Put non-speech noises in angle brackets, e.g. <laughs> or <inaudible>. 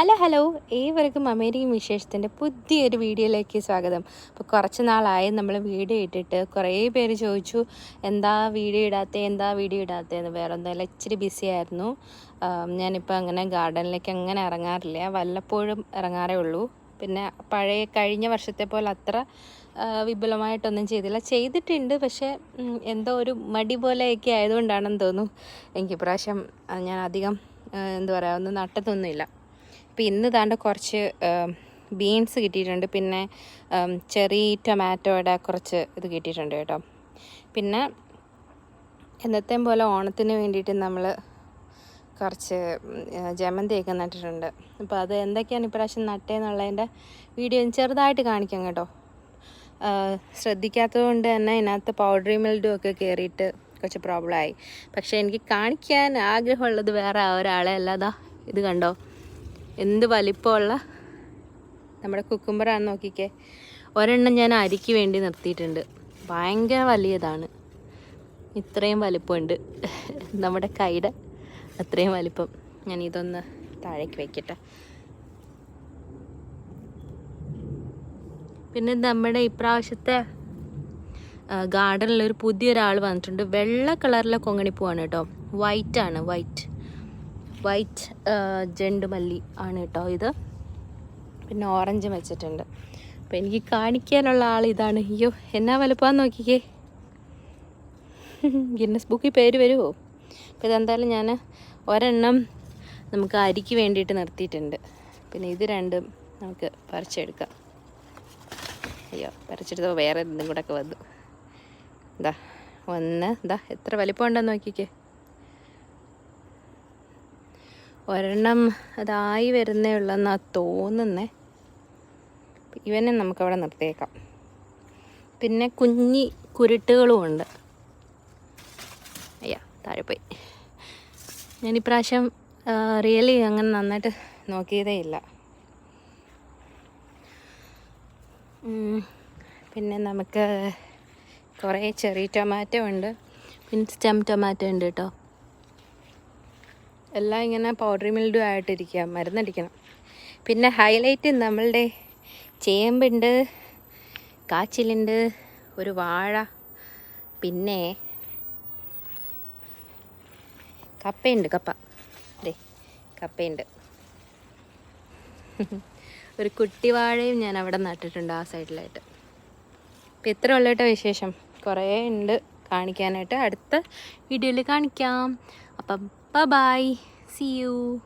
Hello hello. ഏവർക്കും American വിശേഷത്തിന്റെ പുതിയൊരു വീഡിയോയിലേക്ക് സ്വാഗതം. അപ്പോൾ കുറച്ച് നാളായി നമ്മൾ വീഡിയോ ഇട്ടിട്ട് കുറേ പേര് ചോദിച്ചു എന്താ വീഡിയോ ഇടാത്തേ? എന്താ വീഡിയോ ഇടാത്തേ? എന്ന് വേറെ എന്തായാലും ഇച്ചിരി ബിസി ആയിരുന്നു. ഞാനിപ്പോൾ അങ്ങനെ ഗാർഡനിലേക്ക് അങ്ങനെ ഇറങ്ങാറില്ല. വല്ലപ്പോഴും ഇറങ്ങാറേ ഉള്ളൂ. പിന്നെ പഴയ കഴിഞ്ഞ വർഷത്തെ പോലെ അത്ര വിപുലമായിട്ടൊന്നും ചെയ്തില്ല. ചെയ്തിട്ടുണ്ട്. പക്ഷേ എന്തോ ഒരു മടി പോലെയൊക്കെ ആയതുകൊണ്ടാണെന്ന് തോന്നുന്നു. എനിക്ക് ഇപ്രാവശ്യം ഞാൻ അധികം എന്താ പറയുക ഒന്നും നട്ടത്തൊന്നുമില്ല. അപ്പോൾ ഇന്ന് താണ്ട് കുറച്ച് ബീൻസ് കിട്ടിയിട്ടുണ്ട്. പിന്നെ ചെറി ടൊമാറ്റോയുടെ കുറച്ച് ഇത് കിട്ടിയിട്ടുണ്ട് കേട്ടോ. പിന്നെ എന്നത്തെയും പോലെ ഓണത്തിന് വേണ്ടിയിട്ട് നമ്മൾ കുറച്ച് ജമന്തിയൊക്കെ നട്ടിട്ടുണ്ട്. അപ്പോൾ അത് എന്തൊക്കെയാണ് ഇപ്രാവശ്യം നട്ടേന്നുള്ളതിന്റെ വീഡിയോ ചെറുതായിട്ട് കാണിക്കാം കേട്ടോ. ശ്രദ്ധിക്കാത്തത് കൊണ്ട് തന്നെ ഇതിനകത്ത് പൗഡറി മിൽഡും ഒക്കെ കയറിയിട്ട് കുറച്ച് പ്രോബ്ലമായി പക്ഷേ എനിക്ക് കാണിക്കാൻ ആഗ്രഹമുള്ളത് വേറെ ഒരാളെ അല്ലാതാ ഇത് കണ്ടോ? എന്ത് വലിപ്പമുള്ള നമ്മുടെ കുക്കുംബറാന്ന് നോക്കിക്കേ. ഒരെണ്ണം ഞാൻ അരിക്ക് വേണ്ടി നിർത്തിയിട്ടുണ്ട്. ഭയങ്കര വലിയതാണ്. ഇത്രയും വലിപ്പമുണ്ട്. നമ്മുടെ കൈയുടെ അത്രയും വലിപ്പം. ഞാൻ ഇതൊന്ന് താഴേക്ക് വയ്ക്കട്ടെ പിന്നെ നമ്മുടെ ഇപ്രാവശ്യത്തെ ഗാർഡനിൽ ഒരു പുതിയൊരാൾ വന്നിട്ടുണ്ട്. വെള്ള കളറിലെ കൊങ്ങണിപ്പൂവാണ് കേട്ടോ. വൈറ്റ് ആണ് വൈറ്റ് വൈറ്റ് ജണ്ടുമല്ലി ആണ് കേട്ടോ ഇത്. പിന്നെ ഓറഞ്ച് വെച്ചിട്ടുണ്ട്. അപ്പോൾ എനിക്ക് കാണിക്കാനുള്ള ആൾ ഇതാണ്. അയ്യോ എന്നാ വലുപ്പമാന്ന് നോക്കിക്കേ. <laughs> ഗിന്നസ് ബുക്കിൽ പേര് വരുമോ അപ്പോൾ ഇതെന്തായാലും ഞാൻ ഒരെണ്ണം നമുക്ക് അരിക്ക് വേണ്ടിയിട്ട് നിർത്തിയിട്ടുണ്ട്. പിന്നെ ഇത് രണ്ടും നമുക്ക് പറിച്ചെടുക്കാം. അയ്യോ പറിച്ചെടുത്തപ്പോൾ വേറെ എന്തും കൂടെ ഒക്കെ വന്നു. ഇതാ ഒന്ന് ഇതാ എത്ര വലിപ്പം ഉണ്ടെന്ന് നോക്കിക്കേ. ഒരെണ്ണം അതായി വരുന്നേ ഉള്ളെന്നാ തോന്നുന്നേ. ഇവനെ നമുക്കവിടെ നിർത്തിയേക്കാം. പിന്നെ കുഞ്ഞി കുരുട്ടുകളും ഉണ്ട് അയ്യാ താഴെ ഞാൻ ഇപ്രാവശ്യം റിയലി അങ്ങനെ നന്നായിട്ട് നോക്കിയതേ ഇല്ല. പിന്നെ നമുക്ക് കുറേ ചെറിയ ടൊമാറ്റോ ഉണ്ട്. പിന്നെ സ്റ്റെം ടൊമാറ്റോ ഉണ്ട് കേട്ടോ. എല്ലാം ഇങ്ങനെ പൗഡറി മിൽഡും ആയിട്ടിരിക്കുക മരുന്നടിക്കണം. പിന്നെ ഹൈലൈറ്റ് നമ്മളുടെ ചേമ്പുണ്ട് കാച്ചിലുണ്ട് ഒരു വാഴ പിന്നെ കപ്പയുണ്ട് കപ്പ. അതെ കപ്പയുണ്ട്. <laughs> ഒരു കുട്ടി വാഴയും ഞാൻ അവിടെ നട്ടിട്ടുണ്ട് ആ സൈഡിലായിട്ട് ഇപ്പം ഇത്ര ഉള്ളട്ടോ വിശേഷം? കുറേ ഉണ്ട്. കാണിക്കാനായിട്ട് അടുത്ത വീഡിയോയിൽ കാണിക്കാം. അപ്പം ബ ബൈ സി യു